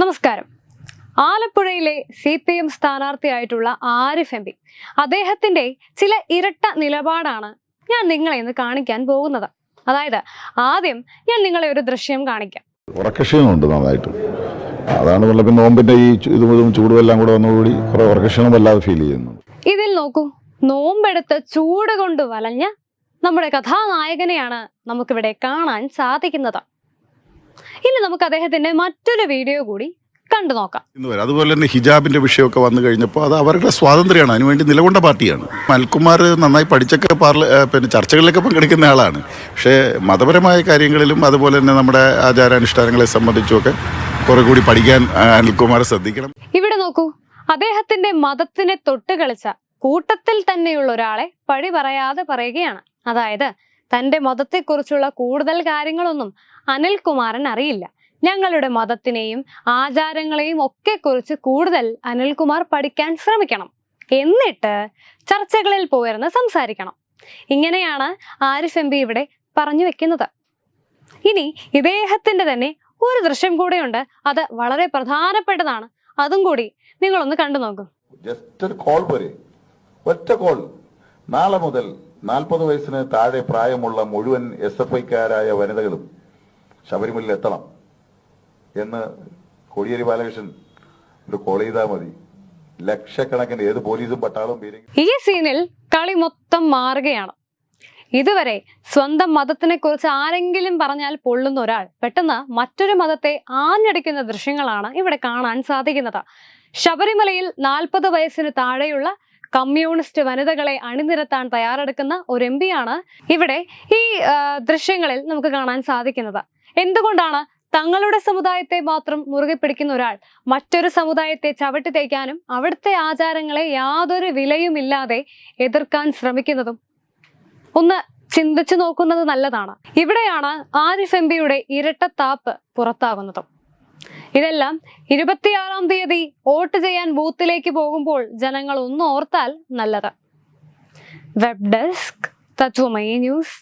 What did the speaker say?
നമസ്കാരം. ആലപ്പുഴയിലെ C P M സ്ഥാനാർത്ഥിയായിട്ടുള്ള ആരിഫ് എം പി അദ്ദേഹത്തിന്റെ ചില ഇരട്ട നിലപാടാണ് ഞാൻ നിങ്ങളെ ഇന്ന് കാണിക്കാൻ പോകുന്നത്. അതായത് ആദ്യം ഞാൻ നിങ്ങളെ ഒരു ദൃശ്യം കാണിക്കാം. ഉറക്കക്ഷീണമുണ്ട് നന്നായിട്ട്. അതാണ് ഉള്ള പിന്നെ നോമ്പിന്റെ ഈ ഇത് മുഴുവൻ ചൂടുമെല്ലാം കൂടെ വന്നതോടുകൂടി കുറെ ഉറക്കക്ഷീണം വല്ലാതെ ഫീൽ ചെയ്യുന്നു. ഇതിൽ നോക്കൂ നോമ്പെടുത്ത് ചൂട് കൊണ്ട് വലഞ്ഞ നമ്മുടെ കഥാനായകനെയാണ് നമുക്കിവിടെ കാണാൻ സാധിക്കുന്നത്. ഇനി നമുക്ക് അദ്ദേഹത്തിന്റെ മറ്റൊരു വീഡിയോ കൂടി കണ്ടു നോക്കാം. അതുപോലെ തന്നെ ഹിജാബിന്റെ വിഷയമൊക്കെ വന്നു കഴിഞ്ഞപ്പോൾ അത് അവരുടെ സ്വാതന്ത്ര്യമാണ്. അതിനുവേണ്ടി നിലകൊണ്ട പാർട്ടിയാണ്. മൽകുമാർ നന്നായി പഠിച്ചൊക്കെ പാർല പിന്നെ ചർച്ചകളിലൊക്കെ പങ്കെടുക്കുന്ന ആളാണ്. പക്ഷേ മതപരമായ കാര്യങ്ങളിലും അതുപോലെ തന്നെ നമ്മുടെ ആചാരാനുഷ്ഠാനങ്ങളെ സംബന്ധിച്ചുമൊക്കെ കുറെ കൂടി പഠിക്കാൻ അനിൽകുമാർ ശ്രദ്ധിക്കണം. ഇവിടെ നോക്കൂ. അദ്ദേഹത്തിന്റെ മതത്തിനെ തൊട്ടുകളിച്ച കൂട്ടത്തിൽ തന്നെയുള്ള ഒരാളെ പഴി പറയാതെ പറയുകയാണ്. അതായത് തന്റെ മതത്തെക്കുറിച്ചുള്ള കൂടുതൽ കാര്യങ്ങളൊന്നും അനിൽകുമാരൻ അറിയില്ല. ഞങ്ങളുടെ മതത്തിനെയും ആചാരങ്ങളെയും ഒക്കെ കുറിച്ച് കൂടുതൽ അനിൽകുമാർ പഠിക്കാൻ ശ്രമിക്കണം. എന്നിട്ട് ചർച്ചകളിൽ പോയിരുന്ന് സംസാരിക്കണം. ഇങ്ങനെയാണ് ആരിഫ് എം ഇവിടെ പറഞ്ഞു വെക്കുന്നത്. ഇനി ഇദ്ദേഹത്തിന്റെ തന്നെ ഒരു ദൃശ്യം കൂടെയുണ്ട്. അത് വളരെ പ്രധാനപ്പെട്ടതാണ്. അതും കൂടി നിങ്ങളൊന്ന് കണ്ടു നോക്കൂ ജസ്റ്റ് ഒരു കോൾ പോരെ. ഒറ്റ കോൾ നാളെ മുതൽ നാൽപ്പത് വയസ്സിന് താഴെ പ്രായമുള്ള മുഴുവൻ എസ് എഫ് ഐക്കാരായ വനിതകളും ശബരിമലയിൽ എത്തണം എന്ന് കോടിയേരി ബാലകൃഷ്ണൻ ഒരു കോൾ ചെയ്താൽ മതി. ലക്ഷക്കണക്കിന് ഏത് പോലീസും പട്ടാളും ഈ സീനിൽ കളി മൊത്തം മാറുകയാണ്. ഇതുവരെ സ്വന്തം മതത്തിനെ കുറിച്ച് ആരെങ്കിലും പറഞ്ഞാൽ പൊള്ളുന്ന ഒരാൾ പെട്ടെന്ന് മറ്റൊരു മതത്തെ ആഞ്ഞടിക്കുന്ന ദൃശ്യങ്ങളാണ് ഇവിടെ കാണാൻ സാധിക്കുന്നത്. ശബരിമലയിൽ നാൽപ്പത് വയസ്സിന് താഴെയുള്ള കമ്മ്യൂണിസ്റ്റ് വനിതകളെ അണിനിരത്താൻ തയ്യാറെടുക്കുന്ന ഒരു എം പിയാണ് ഇവിടെ ഈ ദൃശ്യങ്ങളിൽ നമുക്ക് കാണാൻ സാധിക്കുന്നത്. എന്തുകൊണ്ടാണ് തങ്ങളുടെ സമുദായത്തെ മാത്രം മുറുകെ പിടിക്കുന്ന ഒരാൾ മറ്റൊരു സമുദായത്തെ ചവിട്ടി തേക്കാനും അവിടുത്തെ ആചാരങ്ങളെ യാതൊരു വിലയുമില്ലാതെ എതിർക്കാൻ ശ്രമിക്കുന്നതും? ഒന്ന് ചിന്തിച്ചു നോക്കുന്നത് നല്ലതാണ്. ഇവിടെയാണ് ആരിഫ് എം പിയുടെ ഇരട്ടത്താപ്പ് പുറത്താകുന്നതും ഇതെല്ലാം ഇരുപത്തിയാറാം തീയതി വോട്ട് ചെയ്യാൻ ബൂത്തിലേക്ക് പോകുമ്പോൾ ജനങ്ങൾ ഒന്ന് ഓർത്താൽ നല്ലത്. Web desk Tatwamaya news